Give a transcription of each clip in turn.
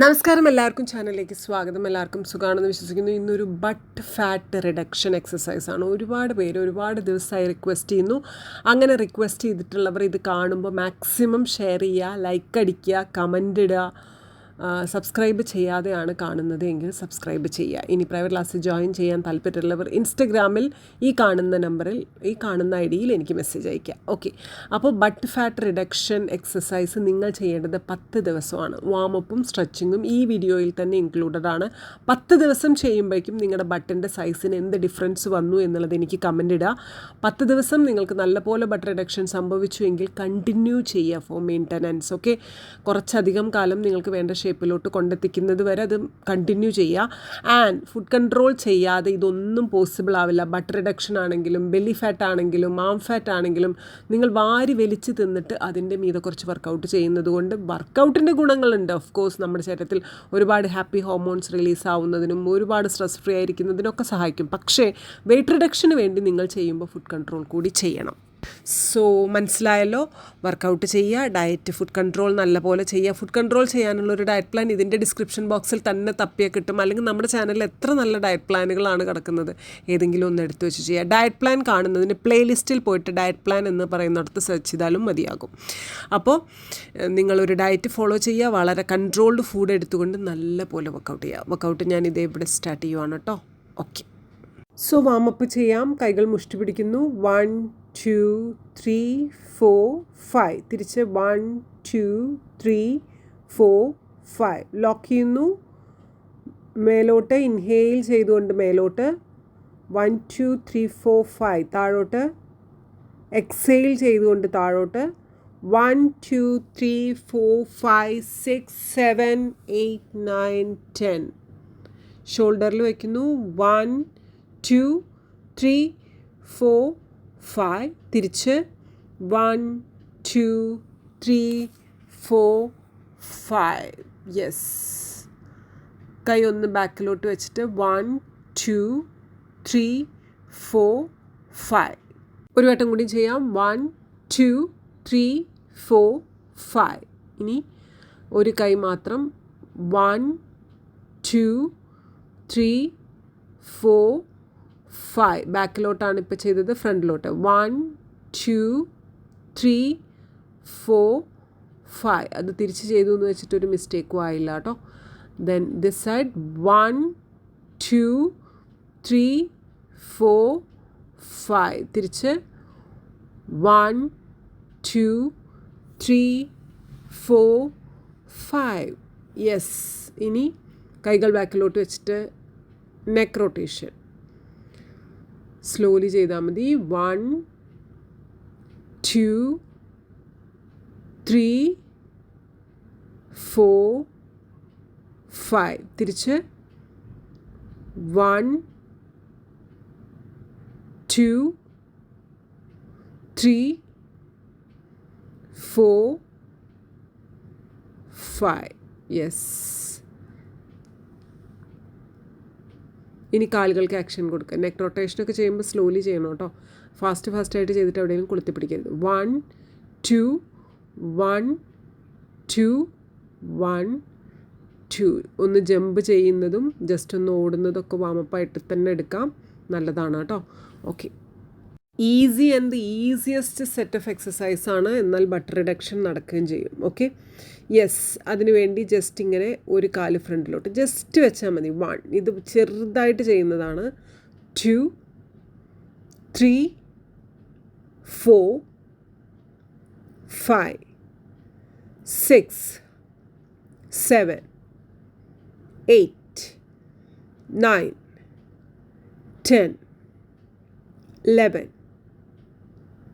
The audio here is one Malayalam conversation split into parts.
നമസ്കാരം എല്ലാവർക്കും ചാനലിലേക്ക് സ്വാഗതം. എല്ലാവർക്കും സുഖമാണെന്ന് വിശ്വസിക്കുന്നു. ഇന്നൊരു ബട്ട് ഫാറ്റ് റിഡക്ഷൻ എക്സസൈസ് ആണ്. ഒരുപാട് പേര് ഒരുപാട് ദിവസമായി റിക്വസ്റ്റ് ചെയ്യുന്നു. അങ്ങനെ റിക്വസ്റ്റ് ചെയ്തിട്ടുള്ളവർ ഇത് കാണുമ്പോൾ മാക്സിമം ഷെയർ ചെയ്യുക ലൈക്ക് അടിക്കുക കമന്റ് ഇടുക സബ്സ്ക്രൈബ് ചെയ്യാതെയാണ് കാണുന്നത് എങ്കിൽ സബ്സ്ക്രൈബ് ചെയ്യുക. ഇനി പ്രൈവറ്റ് ക്ലാസ്സിൽ ജോയിൻ ചെയ്യാൻ താല്പര്യമുള്ളവർ ഇൻസ്റ്റഗ്രാമിൽ ഈ കാണുന്ന നമ്പറിൽ ഈ കാണുന്ന ഐ ഡിയിൽ എനിക്ക് മെസ്സേജ് അയയ്ക്കുക. ഓക്കെ അപ്പോൾ ബട്ട് ഫാറ്റ് റിഡക്ഷൻ എക്സസൈസ് നിങ്ങൾ ചെയ്യേണ്ടത് പത്ത് ദിവസമാണ്. വാമപ്പും സ്ട്രെച്ചിങ്ങും ഈ വീഡിയോയിൽ തന്നെ ഇൻക്ലൂഡഡ് ആണ്. പത്ത് ദിവസം ചെയ്യുമ്പോഴേക്കും നിങ്ങളുടെ ബട്ടിന്റെ സൈസിന് എന്ത് ഡിഫറൻസ് വന്നു എന്നുള്ളത് എനിക്ക് കമന്റ് ഇടുക. പത്ത് ദിവസം നിങ്ങൾക്ക് നല്ലപോലെ ബട്ട് റിഡക്ഷൻ സംഭവിച്ചു എങ്കിൽ കണ്ടിന്യൂ ചെയ്യുക ഫോർ മെയിന്റനൻസ് ഓക്കെ കുറച്ചധികം കാലം നിങ്ങൾക്ക് വേണ്ട ഷേപ്പിലോട്ട് കൊണ്ടെത്തിക്കുന്നത് വരെ അത് കണ്ടിന്യൂ ചെയ്യുക ആൻഡ് ഫുഡ് കൺട്രോൾ ചെയ്യാതെ ഇതൊന്നും പോസിബിൾ ആവില്ല. ബട്ടർ റിഡക്ഷൻ ആണെങ്കിലും ബെല്ലി ഫാറ്റ് ആണെങ്കിലും മാം ഫാറ്റ് ആണെങ്കിലും നിങ്ങൾ വാരി വലിച്ച് തിന്നിട്ട് അതിന്റെ മീതെ കുറച്ച് വർക്കൗട്ട് ചെയ്യുന്നത് കൊണ്ട് വർക്കൗട്ടിന്റെ ഗുണങ്ങളുണ്ട്. ഓഫ് കോഴ്സ് നമ്മുടെ ശരീരത്തിൽ ഒരുപാട് ഹാപ്പി ഹോർമോൺസ് റിലീസ് ആവുന്നതിനും ഒരുപാട് സ്ട്രെസ് ഫ്രീ ആയിരിക്കുന്നതിനൊക്കെ സഹായിക്കും. പക്ഷേ വെയിറ്റ് റിഡക്ഷന് വേണ്ടി നിങ്ങൾ ചെയ്യുമ്പോൾ ഫുഡ് കൺട്രോൾ കൂടി ചെയ്യണം. സോ മനസ്സിലായല്ലോ? വർക്കൗട്ട് ചെയ്യുക ഡയറ്റ് ഫുഡ് കൺട്രോൾ നല്ലപോലെ ചെയ്യുക. ഫുഡ് കൺട്രോൾ ചെയ്യാനുള്ള ഒരു ഡയറ്റ് പ്ലാൻ ഇതിന്റെ ഡിസ്ക്രിപ്ഷൻ ബോക്സിൽ തന്നെ തപ്പിയാൽ കിട്ടും. അല്ലെങ്കിൽ നമ്മുടെ ചാനലിൽ എത്ര നല്ല ഡയറ്റ് പ്ലാനുകളാണ് കിടക്കുന്നത്. ഏതെങ്കിലും ഒന്ന് എടുത്തു വെച്ച് ചെയ്യുക. ഡയറ്റ് പ്ലാൻ കാണുന്നതിന് പ്ലേലിസ്റ്റിൽ പോയിട്ട് ഡയറ്റ് പ്ലാൻ എന്ന് പറയുന്നിടത്ത് സെർച്ച് ചെയ്താലും മതിയാകും. അപ്പോൾ നിങ്ങളൊരു ഡയറ്റ് ഫോളോ ചെയ്യുക. വളരെ കൺട്രോൾഡ് ഫുഡ് എടുത്തുകൊണ്ട് നല്ല പോലെ വർക്കൗട്ട് ചെയ്യുക. വർക്കൗട്ട് ഞാൻ ഇതേ ഇവിടെ സ്റ്റാർട്ട് ചെയ്യുവാണ് കേട്ടോ. ഓക്കെ സോ വാമപ്പ് ചെയ്യാം. കൈകൾ മുഷ്ടി പിടിക്കുന്നു. One two three four five തിരിച്ച് one two three four five lock ചെയ്യുന്നു. മേലോട്ട് ഇൻഹെയിൽ ചെയ്തുകൊണ്ട് മേലോട്ട് one two three four five താഴോട്ട് എക്സെയിൽ ചെയ്തുകൊണ്ട് താഴോട്ട് one two three four five six seven eight nine ten ഷോൾഡറിൽ വയ്ക്കുന്നു one two three four five തിരിച്ച് one two three four five yes കൈ ഒന്ന് ബാക്കിലോട്ട് വെച്ചിട്ട് one two three four five ഒരു വട്ടം കൂടി ചെയ്യാം. One two three four five ഇനി ഒരു കൈ മാത്രം one two three four five ബാക്കിലോട്ടാണ് ഇപ്പോൾ ചെയ്തത് ഫ്രണ്ടിലോട്ട്. One two three four five അത് തിരിച്ച് ചെയ്തു എന്ന് വെച്ചിട്ടൊരു മിസ്റ്റേക്കും ആയില്ല കേട്ടോ. Then this side one two three four five തിരിച്ച് one two three four five yes ഇനി കൈകൾ ബാക്കിലോട്ട് വെച്ചിട്ട് നെക്ക് റൊട്ടേഷൻ സ്ലോലി ചെയ്താൽ മതി. One two three four five തിരിച്ച്. One two three four five yes ഇനി കാലുകൾക്ക് ആക്ഷൻ കൊടുക്കുക. നെക്ക് റൊട്ടേഷനൊക്കെ ചെയ്യുമ്പോൾ സ്ലോലി ചെയ്യണം കേട്ടോ. ഫാസ്റ്റ് ഫാസ്റ്റായിട്ട് ചെയ്തിട്ട് എവിടെയെങ്കിലും കൊളുത്തി പിടിക്കരുത് one two one two one two ഒന്ന് ജമ്പ് ചെയ്യുന്നതും ജസ്റ്റ് ഒന്ന് ഓടുന്നതൊക്കെ വാമപ്പായിട്ട് തന്നെ എടുക്കാം. നല്ലതാണ് കേട്ടോ. Okay easy and the easiest set of exercise ആണ്. എന്നാൽ ബട്ടർ റിഡക്ഷൻ നടക്കുകയും ചെയ്യും. ഓക്കെ യെസ് അതിനുവേണ്ടി ജസ്റ്റ് ഇങ്ങനെ ഒരു കാൽ ഫ്രണ്ടിലോട്ട് ജസ്റ്റ് വെച്ചാൽ മതി. വൺ ഇത് ചെറുതായിട്ട് ചെയ്യുന്നതാണ്. Two three four five six seven eight nine ten eleven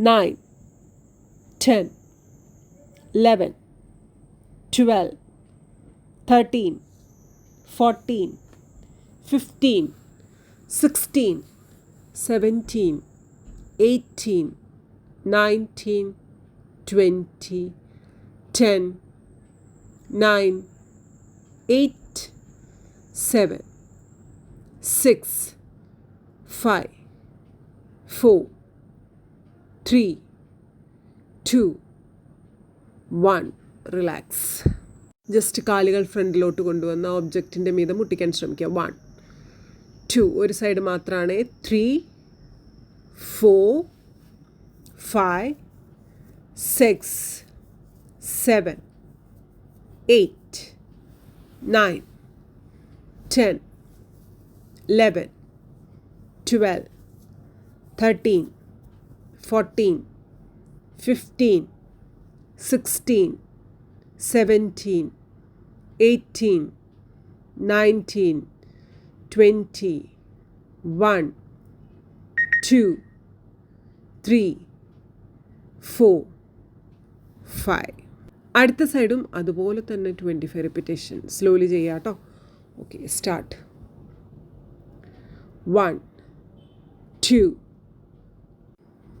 9, 10, 11, 12, 13, 14, 15, 16, 17, 18, 19, 20, 10, 9, 8, 7, 6, 5, 4, three two one relax just കാലുകൾ ഫ്രണ്ടിലോട്ട് കൊണ്ടുവന്ന ഒബ്ജക്റ്റിന്റെ മീതെ മുട്ടിക്കാൻ ശ്രമിക്കുക. വൺ ടു ഒരു സൈഡ് മാത്രമാണ് three four five six seven eight nine ten eleven twelve thirteen fourteen fifteen sixteen seventeen eighteen nineteen twenty one two three four five അടുത്ത സൈഡും അതുപോലെ തന്നെ ട്വന്റി ഫൈവ് റിപ്പിറ്റേഷൻ സ്ലോലി ചെയ്യാട്ടോ കേട്ടോ. Okay start one two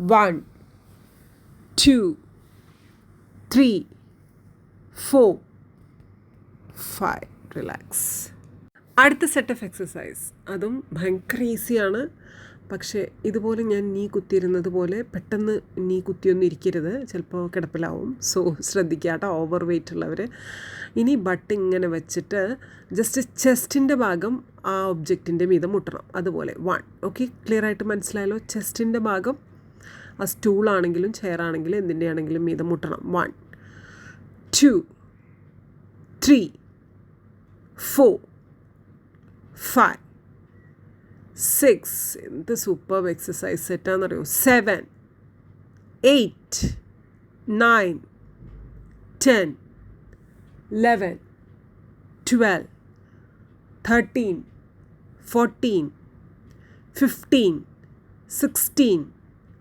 One two three four five. Relax. അടുത്ത സെറ്റ് ഓഫ് എക്സസൈസ് അതും ഭയങ്കര ഈസിയാണ് പക്ഷേ ഇതുപോലെ ഞാൻ നീ കുത്തിയിരുന്നത് പോലെ പെട്ടെന്ന് നീ കുത്തിയൊന്നും ഇരിക്കരുത്. ചിലപ്പോൾ കിടപ്പിലാവും. സോ ശ്രദ്ധിക്കുക കേട്ടോ ഓവർ വെയിറ്റ് ഉള്ളവർ ഇനി ബട്ട് ഇങ്ങനെ വെച്ചിട്ട് ജസ്റ്റ് ചെസ്റ്റിന്റെ ഭാഗം ആ ഒബ്ജക്റ്റിന്റെ മീതം മുട്ടണം. അതുപോലെ. വൺ ഓക്കെ ക്ലിയർ ആയിട്ട് മനസ്സിലായല്ലോ? ചെസ്റ്റിന്റെ ഭാഗം ആ സ്റ്റൂളാണെങ്കിലും ചെയറാണെങ്കിലും എന്തിന്റെ ആണെങ്കിലും മീതം മുട്ടണം. One two three four five six എന്ത് super exercise സെറ്റാണെന്നറിയോ seven eight nine ten eleven twelve thirteen fourteen fifteen sixteen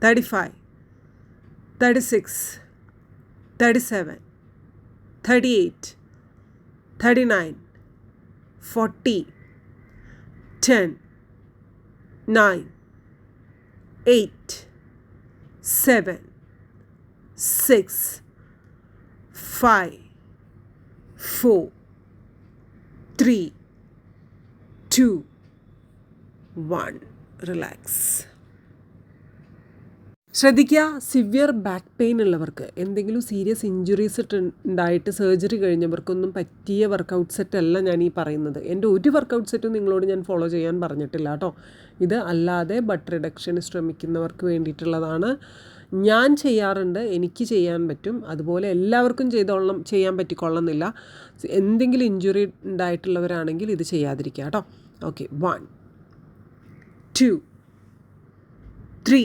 35, 36, 37, 38, 39, 40, 10, 9, 8, 7, 6, 5, 4, 3, 2, 1. Relax. ശ്രദ്ധിക്കുക സിവിയർ ബാക്ക് പെയിൻ ഉള്ളവർക്ക് എന്തെങ്കിലും സീരിയസ് ഇഞ്ചുറീസ് ഉണ്ടായിട്ട് സർജറി കഴിഞ്ഞവർക്കൊന്നും പറ്റിയ വർക്കൗട്ട് സെറ്റ് അല്ല ഞാൻ ഈ പറയുന്നത്. എന്റെ ഒരു വർക്കൗട്ട് സെറ്റും നിങ്ങളോട് ഞാൻ ഫോളോ ചെയ്യാൻ പറഞ്ഞിട്ടില്ല കേട്ടോ. ഇത് അല്ലാതെ ബട്ട് റിഡക്ഷൻ ശ്രമിക്കുന്നവർക്ക് വേണ്ടിയിട്ടുള്ളതാണ്. ഞാൻ ചെയ്യാറുണ്ട് എനിക്ക് ചെയ്യാൻ പറ്റും. അതുപോലെ എല്ലാവർക്കും ചെയ്തോളണം ചെയ്യാൻ പറ്റിക്കൊള്ളുന്നില്ല. എന്തെങ്കിലും ഇഞ്ചുറി ഉണ്ടായിട്ടുള്ളവരാണെങ്കിൽ ഇത് ചെയ്യാതിരിക്കുക കേട്ടോ. Okay one two three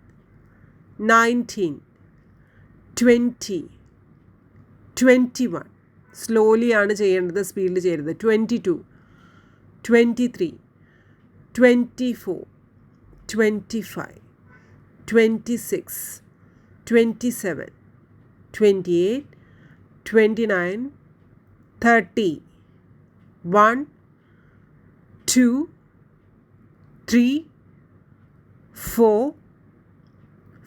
Nineteen twenty twenty one സ്ലോലിയാണ് ചെയ്യേണ്ടത് സ്പീഡിൽ ചെയ്യരുത്. Twenty two twenty three twenty four twenty five twenty six twenty seven twenty eight twenty nine thirty one two three four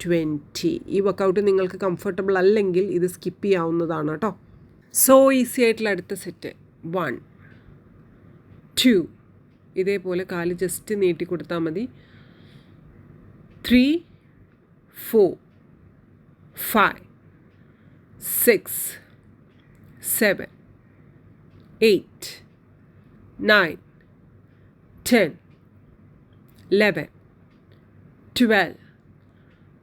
Twenty ഈ വർക്കൗട്ട് നിങ്ങൾക്ക് കംഫർട്ടബിൾ അല്ലെങ്കിൽ ഇത് സ്കിപ്പ് ചെയ്യാവുന്നതാണ് കേട്ടോ സോ ഈസി ആയിട്ടുള്ള അടുത്ത സെറ്റ് വൺ ടു ഇതേപോലെ കാൽ ജസ്റ്റ് നീട്ടി കൊടുത്താൽ മതി. Three four five six seven eight nine ten eleven twelve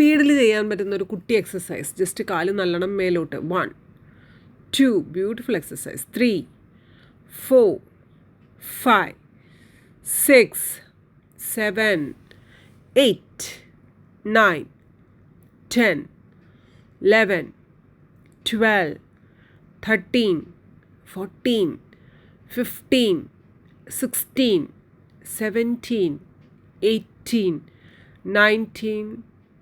സ്പീഡിൽ ചെയ്യാൻ പറ്റുന്ന ഒരു കുട്ടി എക്സസൈസ് ജസ്റ്റ് കാൽ നല്ലോണം മേലോട്ട്. One two beautiful exercise three four five six seven eight nine ten eleven twelve thirteen fourteen fifteen sixteen seventeen eighteen nineteen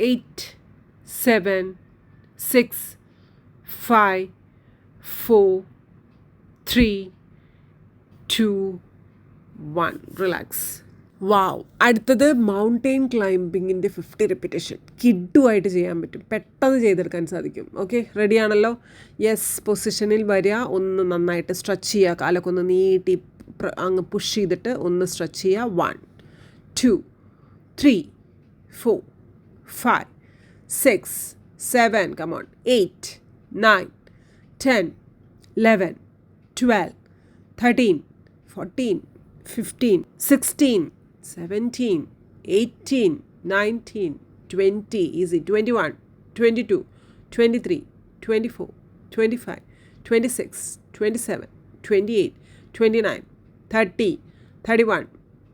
eight seven six five four three two one relax wow അടുത്തത് മൗണ്ടെയിൻ ക്ലൈംബിങ്ങിന്റെ ഫിഫ്റ്റി റെപ്പിറ്റേഷൻ കിഡുമായിട്ട് ചെയ്യാൻ പറ്റും. പെട്ടെന്ന് ചെയ്തെടുക്കാൻ സാധിക്കും. ഓക്കെ റെഡി ആണല്ലോ? യെസ് പൊസിഷനിൽ വരിക. ഒന്ന് നന്നായിട്ട് സ്ട്രെച്ച് ചെയ്യുക. കാലൊക്കെ ഒന്ന് നീട്ടി അങ്ങ് പുഷ് ചെയ്തിട്ട് ഒന്ന് സ്ട്രെച്ച് ചെയ്യുക. One two three four 5, 6, 7, come on, 8, 9, 10, 11, 12, 13, 14, 15, 16, 17, 18, 19, 20, easy, 21, 22, 23, 24, 25, 26, 27, 28, 29, 30, 31,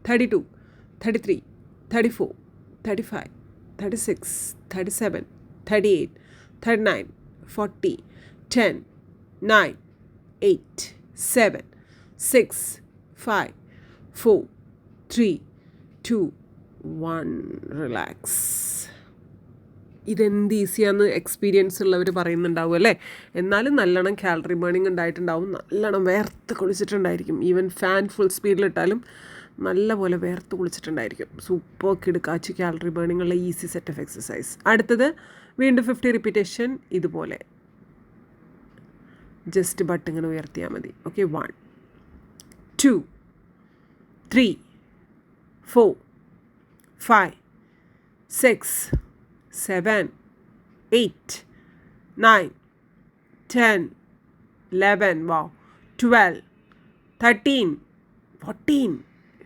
32, 33, 34, 35, thirty six thirty seven thirty eight thirty nine forty ten nine eight seven six five four three two one relax ഇതെന്ത് ഈസിയാന്ന് എക്സ്പീരിയൻസ് ഉള്ളവർ പറയുന്നുണ്ടാവും അല്ലേ? എന്നാലും നല്ലോണം കാലറി ബേണിംഗ് ഉണ്ടായിട്ടുണ്ടാവും. നല്ലോണം വേർത്ത് കുളിച്ചിട്ടുണ്ടായിരിക്കും. ഈവൻ ഫാൻ ഫുൾ സ്പീഡിലിട്ടാലും നല്ലപോലെ വേർത്ത് കുളിച്ചിട്ടുണ്ടായിരിക്കും. സൂപ്പർ കിടുക്കാച്ചി കാലറി ബേണിങ്ങുള്ള ഈസി സെറ്റ് ഓഫ് എക്സസൈസ് അടുത്തത് വീണ്ടും ഫിഫ്റ്റി റിപ്പീറ്റേഷൻ ഇതുപോലെ. ജസ്റ്റ് ബട്ട് ഇങ്ങനെ ഉയർത്തിയാൽ മതി. Okay one two three four five six seven eight nine ten eleven വാ ട്വൽവ് തേർട്ടീൻ ഫോർട്ടീൻ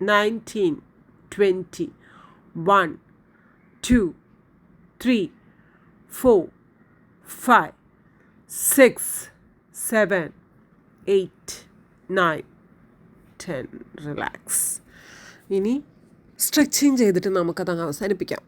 19, 20, 1, 2, 3, 4, 5, 6, 7, 8, 9, 10. Relax. ഇനി സ്ട്രെച്ചിങ് ചെയ്തിട്ട് നമുക്കത് അങ്ങ് അവസാനിപ്പിക്കാം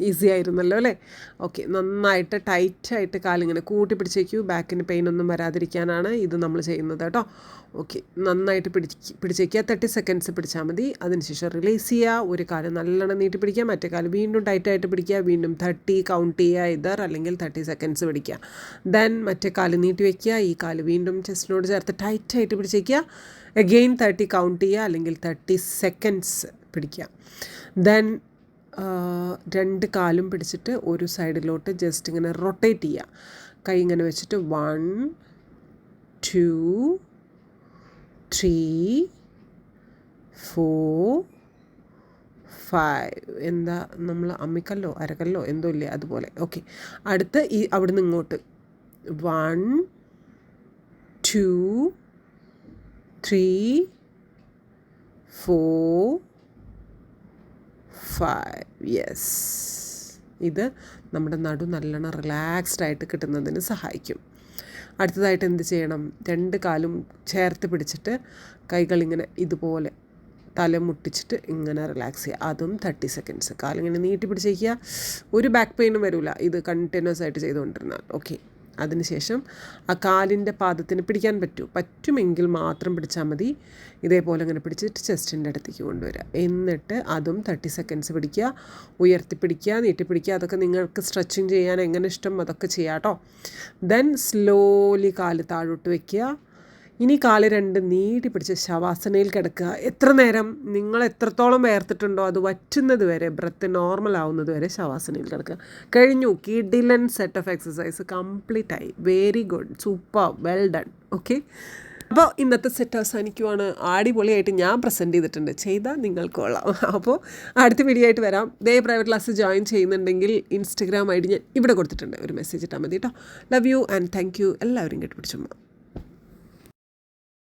ഈസി ആയിരുന്നല്ലോ അല്ലേ? ഓക്കെ നന്നായിട്ട് ടൈറ്റായിട്ട് കാലിങ്ങനെ കൂട്ടി പിടിച്ചേക്കൂ. ബാക്കിന് പെയിൻ ഒന്നും വരാതിരിക്കാനാണ് ഇത് നമ്മൾ ചെയ്യുന്നത് കേട്ടോ. ഓക്കെ നന്നായിട്ട് പിടിച്ച് പിടിച്ചേക്കുക. തേർട്ടി സെക്കൻഡ്സ് പിടിച്ചാൽ മതി. അതിനുശേഷം റിലീസ് ചെയ്യുക. ഒരു കാലം നല്ലോണം നീട്ടി പിടിക്കുക. മറ്റേ കാലം വീണ്ടും ടൈറ്റായിട്ട് പിടിക്കുക. വീണ്ടും തേർട്ടി കൗണ്ട് ചെയ്യുക ഇതർ അല്ലെങ്കിൽ തേർട്ടി സെക്കൻഡ്സ് പിടിക്കുക. ദെൻ മറ്റേ കാൽ നീട്ടി വയ്ക്കുക ഈ കാൽ വീണ്ടും ചെസ്റ്റിനോട് ചേർത്ത് ടൈറ്റായിട്ട് പിടിച്ചേക്കുക. അഗെയിൻ തേർട്ടി കൗണ്ട് ചെയ്യുക. അല്ലെങ്കിൽ തേർട്ടി സെക്കൻഡ്സ് പിടിക്കുക. ദെൻ രണ്ട് കാലും പിടിച്ചിട്ട് ഒരു സൈഡിലോട്ട് ജസ്റ്റ് ഇങ്ങനെ റൊട്ടേറ്റ് ചെയ്യുക കൈ ഇങ്ങനെ വെച്ചിട്ട് one two three four five എന്താ നമ്മൾ അമ്മിക്കല്ലോ അരക്കല്ലോ എന്തോ ഇല്ലേ അതുപോലെ. ഓക്കെ അടുത്ത് ഈ അവിടുന്ന് ഇങ്ങോട്ട്. One two three four five yes ഇത് നമ്മുടെ നടു നല്ലോണം റിലാക്സ്ഡ് ആയിട്ട് കിട്ടുന്നതിന് സഹായിക്കും. അടുത്തതായിട്ട് എന്ത് ചെയ്യണം? രണ്ട് കാലും ചേർത്ത് പിടിച്ചിട്ട് കൈകളിങ്ങനെ ഇതുപോലെ തല മുട്ടിച്ചിട്ട് ഇങ്ങനെ റിലാക്സ് ചെയ്യുക. അതും തേർട്ടി സെക്കൻഡ്സ് കാലിങ്ങനെ നീട്ടി പിടിച്ചേക്കുക ഒരു ബാക്ക് പെയിനും വരില്ല ഇത് കണ്ടിന്യൂസ് ആയിട്ട് ചെയ്തുകൊണ്ടിരുന്നാൽ. ഓക്കെ അതിനുശേഷം ആ കാലിന്റെ പാദത്തിന് പിടിക്കാൻ പറ്റൂ. പറ്റുമെങ്കിൽ മാത്രം പിടിച്ചാൽ മതി. ഇതേപോലെ അങ്ങനെ പിടിച്ചിട്ട് ചെസ്റ്റിന്റെ അടുത്തേക്ക് കൊണ്ടുവരിക. എന്നിട്ട് അതും തേർട്ടി സെക്കൻഡ്സ് പിടിക്കുക. ഉയർത്തി പിടിക്കുക നീട്ടി പിടിക്കുക അതൊക്കെ നിങ്ങൾക്ക് സ്ട്രെച്ചിങ് ചെയ്യാൻ എങ്ങനെ ഇഷ്ടം അതൊക്കെ ചെയ്യാം കേട്ടോ. ദെൻ സ്ലോലി കാൽ താഴോട്ട് വയ്ക്കുക ഇനി കാൽ രണ്ട് നീട്ടി പിടിച്ച് ശവാസനയിൽ കിടക്കുക. എത്ര നേരം നിങ്ങൾ എത്രത്തോളം വേർത്തിട്ടുണ്ടോ അത് വറ്റുന്നത് വരെ ബ്രത്ത് നോർമൽ ആവുന്നത് വരെ ശവാസനയിൽ കിടക്കുക. കഴിഞ്ഞു. കിഡിലൻ സെറ്റ് ഓഫ് എക്സസൈസ് കംപ്ലീറ്റ് ആയി. Very good super well done okay അപ്പോൾ ഇന്നത്തെ സെറ്റ് അവസാനിക്കുവാണ്. അടിപൊളിയായിട്ട് ഞാൻ പ്രസന്റ് ചെയ്തിട്ടുണ്ട്. ചെയ്താൽ നിങ്ങൾക്ക് കൊള്ളാം. അപ്പോൾ അടുത്ത വീഡിയോ ആയിട്ട് വരാം. ദേ പ്രൈവറ്റ് ക്ലാസ് ജോയിൻ ചെയ്യുന്നുണ്ടെങ്കിൽ ഇൻസ്റ്റഗ്രാം ഐ ഡി ഞാൻ ഇവിടെ കൊടുത്തിട്ടുണ്ട്. ഒരു മെസ്സേജ് ഇട്ടാൽ മതി കേട്ടോ. Love you and thank you എല്ലാവരും കേട്ട് പിടിച്ചുമ്മ